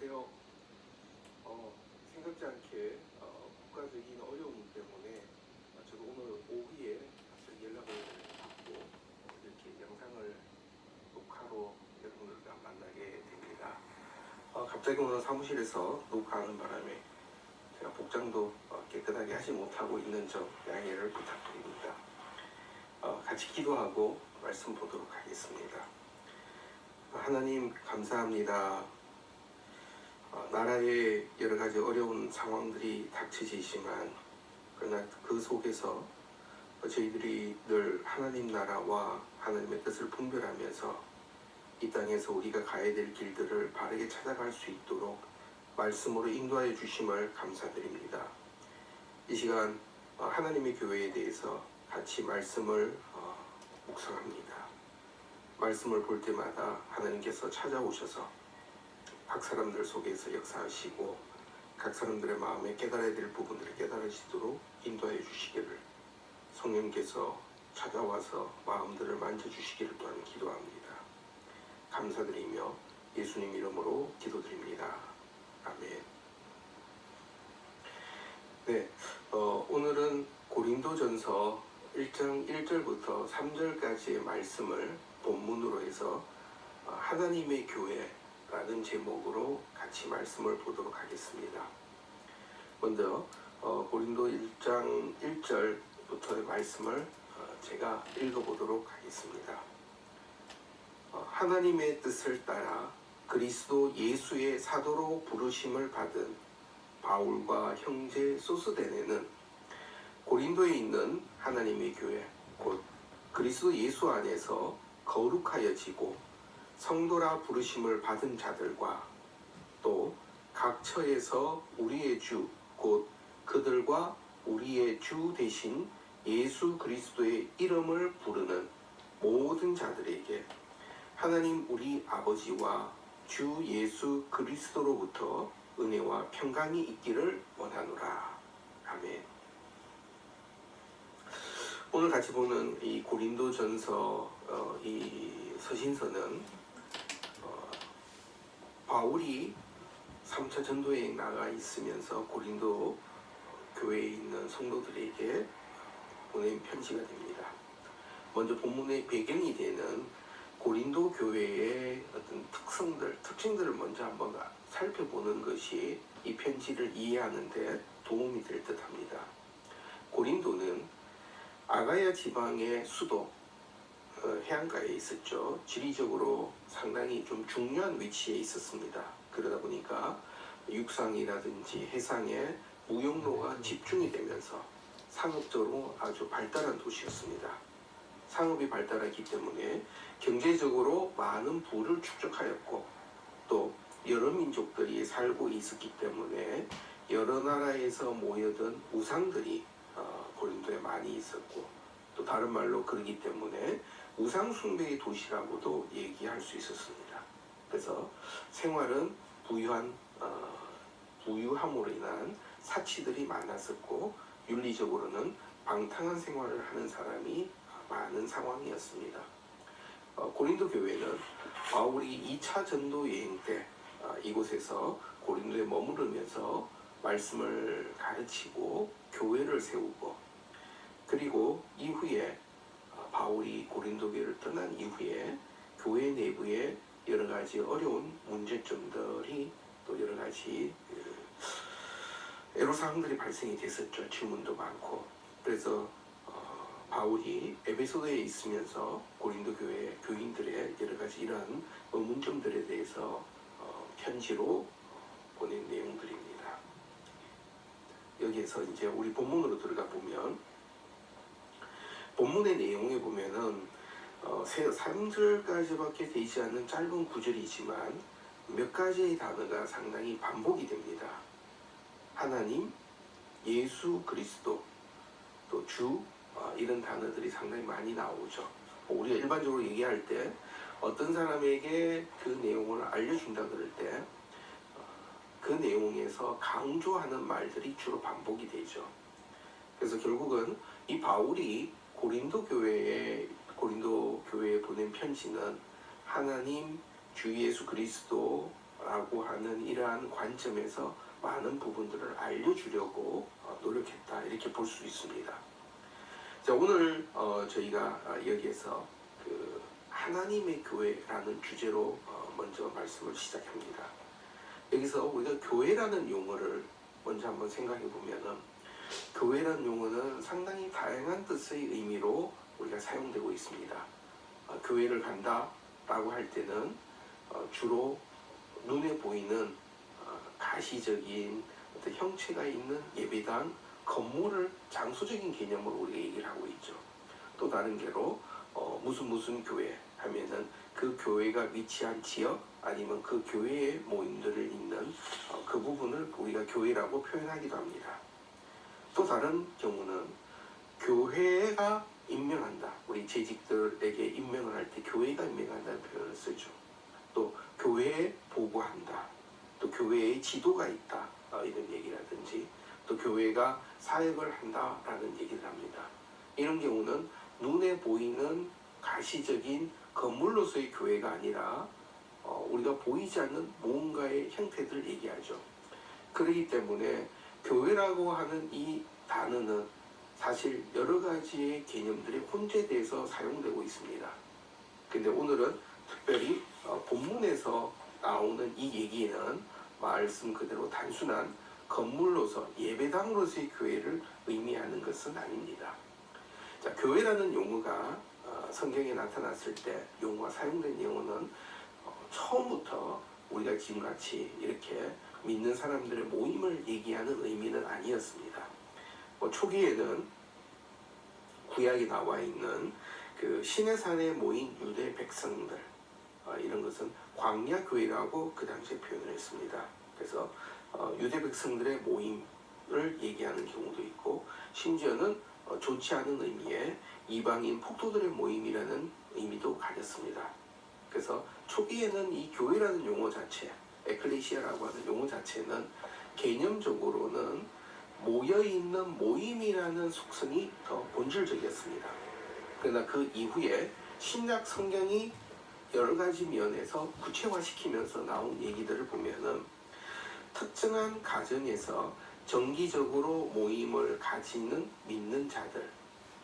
안녕하세요. 어, 생각지 않게 어, 국가적인 어려움 때문에 어, 저도 오늘 오후에 갑자기 연락을 받고 어, 이렇게 영상을 녹화로 여러분들과 만나게 됩니다. 어, 갑자기 오늘 사무실에서 녹화하는 바람에 제가 복장도 어, 깨끗하게 하지 못하고 있는 점 양해를 부탁드립니다. 어, 같이 기도하고 말씀 보도록 하겠습니다. 하나님 감사합니다. 어, 나라의 여러 가지 어려운 상황들이 닥쳐지지만 그러나 그 속에서 저희들이 늘 하나님 나라와 하나님의 뜻을 분별하면서 이 땅에서 우리가 가야 될 길들을 바르게 찾아갈 수 있도록 말씀으로 인도하여 주심을 감사드립니다. 이 시간 어, 하나님의 교회에 대해서 같이 말씀을 어, 묵상합니다. 말씀을 볼 때마다 하나님께서 찾아오셔서 각 사람들 속에서 역사하시고 각 사람들의 마음에 깨달아야 될 부분들을 깨달으시도록 인도하여 주시기를 성령께서 찾아와서 마음들을 만져주시기를 또한 기도합니다. 감사드리며 예수님 이름으로 기도드립니다. 아멘. 네, 어, 오늘은 고린도전서 1장 1절부터 3절까지의 말씀을 본문으로 해서 어, 하나님의 교회 라는 제목으로 같이 말씀을 보도록 하겠습니다. 먼저 어, 고린도 1장 1절부터의 말씀을 어, 제가 읽어보도록 하겠습니다. 어, 하나님의 뜻을 따라 그리스도 예수의 사도로 부르심을 받은 바울과 형제 소스데네는 고린도에 있는 하나님의 교회 곧 그리스도 예수 안에서 거룩하여지고 성도라 부르심을 받은 자들과 또 각 처에서 우리의 주 곧 그들과 우리의 주 대신 예수 그리스도의 이름을 부르는 모든 자들에게 하나님 우리 아버지와 주 예수 그리스도로부터 은혜와 평강이 있기를 원하노라. 아멘. 오늘 같이 보는 이 고린도전서 어, 이 서신서는 어, 바울이 3차 전도 여행 나가 있으면서 고린도 교회에 있는 성도들에게 보낸 편지가 됩니다. 먼저 본문의 배경이 되는 고린도 교회의 어떤 특성들, 특징들을 먼저 한번 살펴보는 것이 이 편지를 이해하는데 도움이 될 듯 합니다. 고린도는 아가야 지방의 수도 어, 해안가에 있었죠. 지리적으로 상당히 좀 중요한 위치에 있었습니다. 그러다 보니까 육상이라든지 해상에 무역로가 집중이 되면서 상업적으로 아주 발달한 도시였습니다. 상업이 발달하기 때문에 경제적으로 많은 부를 축적하였고 또 여러 민족들이 살고 있었기 때문에 여러 나라에서 모여든 우상들이 어, 고린도에 많이 있었고 또 다른 말로 그러기 때문에 우상 숭배의 도시라고도 얘기할 수 있었습니다. 그래서 생활은 부유한 어, 부유함으로 인한 사치들이 많았었고 윤리적으로는 방탕한 생활을 하는 사람이 많은 상황이었습니다. 어, 고린도 교회는 바울이 2차 전도 여행 때 어, 이곳에서 고린도에 머무르면서 말씀을 가르치고 교회를 세우고 그리고 이후에 어, 바울이 고린도 교회를 떠난 이후에 교회 내부에 여러 가지 어려운 문제점들이 또 여러 가지 그 애로사항들이 발생이 됐었죠. 질문도 많고 그래서 어, 바울이 에베소에 있으면서 고린도 교회 교인들의 여러 가지 이러한 의문점들에 대해서 어, 편지로 보낸 내용들입니다. 여기에서 이제 우리 본문으로 들어가 보면 본문의 내용에 보면은 어, 세 3절까지밖에 되지 않는 짧은 구절이지만 몇 가지의 단어가 상당히 반복이 됩니다. 하나님, 예수 그리스도, 또 주, 어, 이런 단어들이 상당히 많이 나오죠. 우리가 일반적으로 얘기할 때 어떤 사람에게 그 내용을 알려준다 그럴 때 그 내용에서 강조하는 말들이 주로 반복이 되죠. 그래서 결국은 이 바울이 고린도 교회에 고린도 교회에 보낸 편지는 하나님 주 예수 그리스도라고 하는 이러한 관점에서 많은 부분들을 알려주려고 어, 노력했다 이렇게 볼 수 있습니다. 자 오늘 어, 저희가 어, 여기에서 그 하나님의 교회라는 주제로 어, 먼저 말씀을 시작합니다. 여기서 우리가 교회라는 용어를 먼저 한번 생각해 보면은 교회라는 용어는 상당히 다양한 뜻의 의미로 우리가 사용되고 있습니다. 어, 교회를 간다 라고 할 때는 어, 주로 눈에 보이는 어, 가시적인 어떤 형체가 있는 예배당 건물을 장소적인 개념으로 우리가 얘기를 하고 있죠. 또 다른 개로 어, 무슨 무슨 교회 하면은 그 교회가 위치한 지역 아니면 그 교회의 모임들을 잇는 어, 그 부분을 우리가 교회라고 표현하기도 합니다. 또 다른 경우는 교회가 임명한다. 우리 재직들에게 임명을 할 때 교회가 임명한다는 표현을 쓰죠. 또 교회에 보고한다. 또 교회에 지도가 있다. 어, 이런 얘기라든지 또 교회가 사역을 한다라는 얘기를 합니다. 이런 경우는 눈에 보이는 가시적인 건물로서의 교회가 아니라 어, 우리가 보이지 않는 무언가의 형태들을 얘기하죠. 그렇기 때문에 교회라고 하는 이 단어는 사실 여러 가지의 개념들이 혼재돼서 사용되고 있습니다. 근데 오늘은 특별히 어, 본문에서 나오는 이 얘기는 말씀 그대로 단순한 건물로서 예배당으로서의 교회를 의미하는 것은 아닙니다. 자, 교회라는 용어가 어, 성경에 나타났을 때 용어가 사용된 용어는 어, 처음부터 우리가 지금같이 이렇게 믿는 사람들의 모임을 얘기하는 의미는 아니었습니다. 뭐 초기에는 구약에 나와 있는 그 신의 산에 모인 유대 백성들 어, 이런 것은 광야 교회라고 그 당시에 표현을 했습니다. 그래서 어, 유대 백성들의 모임을 얘기하는 경우도 있고 심지어는 어, 좋지 않은 의미의 이방인 폭도들의 모임이라는 의미도 가졌습니다. 그래서 초기에는 이 교회라는 용어 자체, 에클레시아라고 하는 용어 자체는 개념적으로는 모여 있는 모임이라는 속성이 더 본질적이었습니다. 그러나 그 이후에 신약 성경이 여러 가지 면에서 구체화시키면서 나온 얘기들을 보면은 특정한 가정에서 정기적으로 모임을 가지는 믿는 자들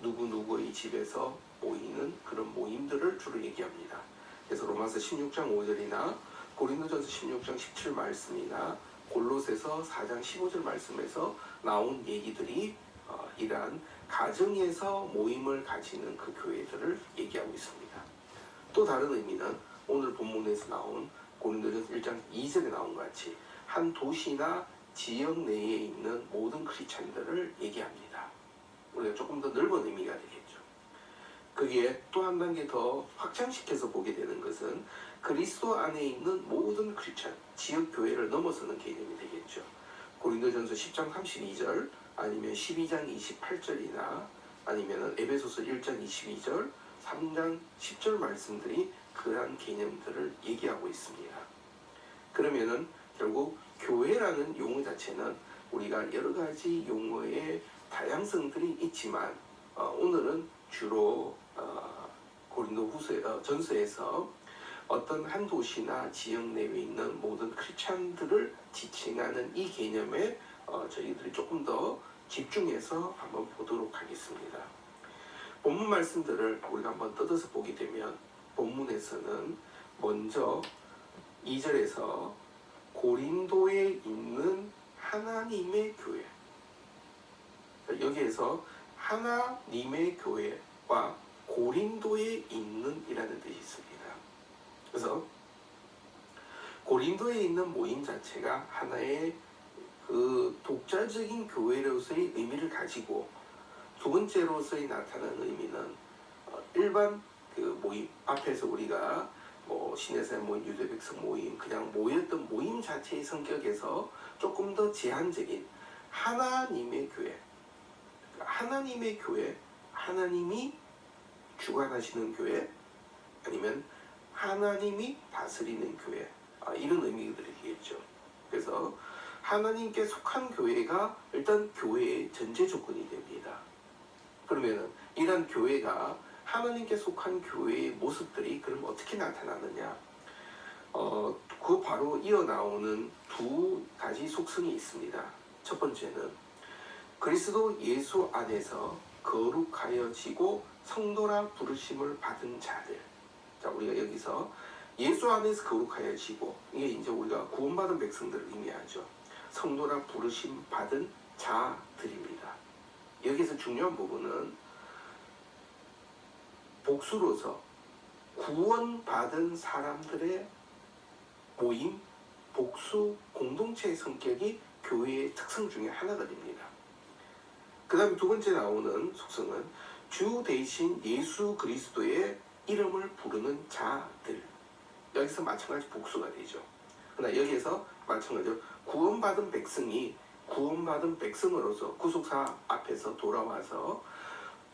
누구 누구의 집에서 모이는 그런 모임들을 주로 얘기합니다. 그래서 로마서 16장 5절이나 고린도전서 16장 17 말씀이나 골로새서 4장 15절 말씀에서 나온 얘기들이 어, 이러한 가정에서 모임을 가지는 그 교회들을 얘기하고 있습니다. 또 다른 의미는 오늘 본문에서 나온 고린도전서 1장 2절에 나온 것 같이 한 도시나 지역 내에 있는 모든 크리스찬들을 얘기합니다. 우리가 조금 더 넓은 의미가 되겠죠. 거기에 또한 단계 더 확장시켜서 보게 되는 것은 그리스도 안에 있는 모든 크리스찬, 지역 교회를 넘어서는 개념이 되겠죠. 고린도전서 10장 32절 아니면 12장 28절이나 아니면 에베소서 1장 22절, 3장 10절 말씀들이 그러한 개념들을 얘기하고 있습니다. 그러면은 결국 교회라는 용어 자체는 우리가 여러 가지 용어의 다양성들이 있지만 어, 오늘은 주로 어, 고린도 후서 어, 전서에서 어떤 한 도시나 지역 내에 있는 모든 크리스찬들을 지칭하는 이 개념에 어, 저희들이 조금 더 집중해서 한번 보도록 하겠습니다. 본문 말씀들을 우리가 한번 뜯어서 보게 되면 본문에서는 먼저 2절에서 고린도에 있는 하나님의 교회 여기에서 하나님의 교회와 고린도에 있는 이라는 뜻이 있습니다. 그래서 고린도에 있는 모임 자체가 하나의 그 독자적인 교회로서의 의미를 가지고 두 번째로서의 나타나는 의미는 어, 일반 그 모임 앞에서 우리가 뭐 신해산 모임, 유대 백성 모임 그냥 모였던 모임 자체의 성격에서 조금 더 제한적인 하나님의 교회 그러니까 하나님의 교회 하나님이 주관하시는 교회 아니면 하나님이 다스리는 교회 아, 이런 의미들이 되겠죠. 그래서 하나님께 속한 교회가 일단 교회의 전제 조건이 됩니다. 그러면은 이런 교회가 하나님께 속한 교회의 모습들이 그럼 어떻게 나타나느냐? 어, 그 바로 이어 나오는 두 가지 속성이 있습니다. 첫 번째는 그리스도 예수 안에서 거룩하여지고 성도라 부르심을 받은 자들. 자, 우리가 여기서 예수 안에서 거룩하여지고 이게 이제 우리가 구원받은 백성들을 의미하죠. 성도라 부르심 받은 자들입니다. 여기서 중요한 부분은 복수로서 구원받은 사람들의 모임, 복수 공동체의 성격이 교회의 특성 중에 하나가 됩니다. 그 다음에 두 번째 나오는 속성은 주 대신 예수 그리스도의 이름을 부르는 자들. 여기서 마찬가지 복수가 되죠. 그러나 여기에서 마찬가지로 구원받은 백성이 구원받은 백성으로서 구속사 앞에서 돌아와서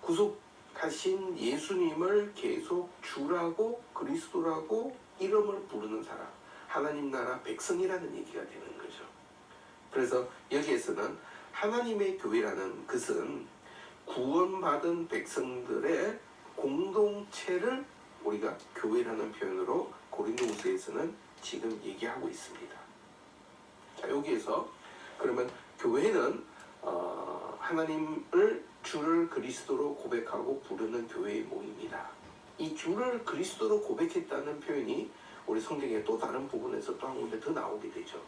구속하신 예수님을 계속 주라고 그리스도라고 이름을 부르는 사람. 하나님 나라 백성이라는 얘기가 되는 거죠. 그래서 여기에서는 하나님의 교회라는 것은 구원받은 백성들의 공동체를 우리가 교회라는 표현으로 고린도후서에서는 지금 얘기하고 있습니다. 자 여기에서 그러면 교회는 어, 하나님을 주를 그리스도로 고백하고 부르는 교회의 모임이다. 이 주를 그리스도로 고백했다는 표현이 우리 성경의 또 다른 부분에서 또 한 군데 더 나오게 되죠.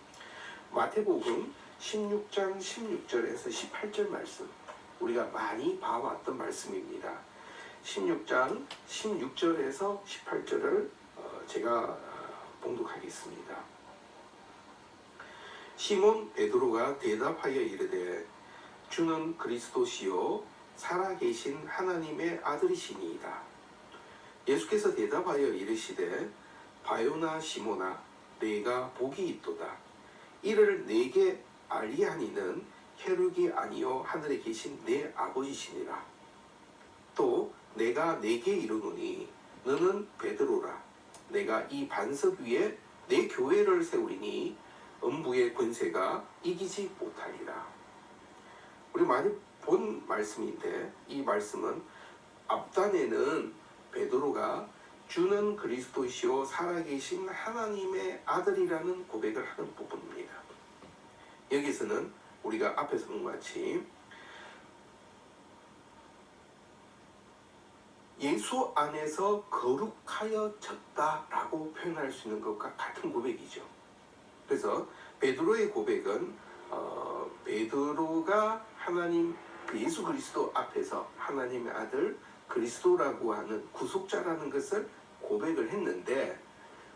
마태복음 16장 16절에서 18절 말씀 우리가 많이 봐왔던 말씀입니다. 16장 16절에서 18절을 어, 제가 어, 봉독하겠습니다. 시몬 베드로가 대답하여 이르되 주는 그리스도시요 살아계신 하나님의 아들이시니이다. 예수께서 대답하여 이르시되 바요나 시모나 내가 복이 있도다. 이를 내게 알리하니는 혈육이 아니요 하늘에 계신 내 아버지시니라. 또 내가 내게 이르노니 너는 베드로라. 내가 이 반석 위에 내 교회를 세우리니 음부의 권세가 이기지 못하리라. 우리 많이 본 말씀인데 이 말씀은 앞단에는 베드로가 주는 그리스도시요 살아계신 하나님의 아들이라는 고백을 하는 부분입니다. 여기서는 우리가 앞에서 본것 같이 예수 안에서 거룩하여졌다라고 표현할 수 있는 것과 같은 고백이죠. 그래서 베드로의 고백은 어, 베드로가 하나님 그 예수 그리스도 앞에서 하나님의 아들 그리스도라고 하는 구속자라는 것을 고백을 했는데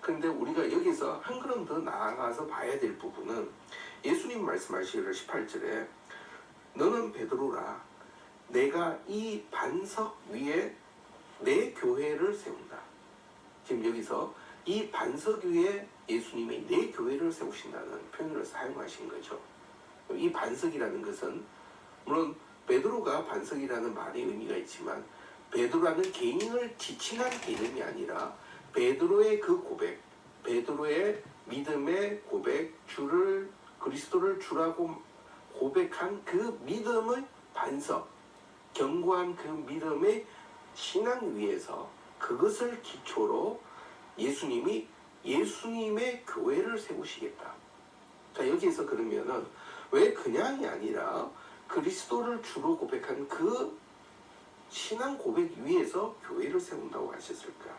그런데 우리가 여기서 한 걸음 더 나아가서 봐야 될 부분은 예수님 말씀하시기를 18절에 너는 베드로라 내가 이 반석 위에 내 교회를 세운다. 지금 여기서 이 반석 위에 예수님이 내 교회를 세우신다는 표현을 사용하신 거죠. 이 반석이라는 것은 물론 베드로가 반석이라는 말의 의미가 있지만 베드로라는 개인을 지칭한 개념이 아니라 베드로의 그 고백, 베드로의 믿음의 고백, 주를 그리스도를 주라고 고백한 그 믿음의 반석, 견고한 그 믿음의 신앙 위에서 그것을 기초로 예수님이 예수님의 교회를 세우시겠다. 자 여기서 그러면은 왜 그냥이 아니라 그리스도를 주로 고백한 그 신앙 고백 위에서 교회를 세운다고 하셨을까?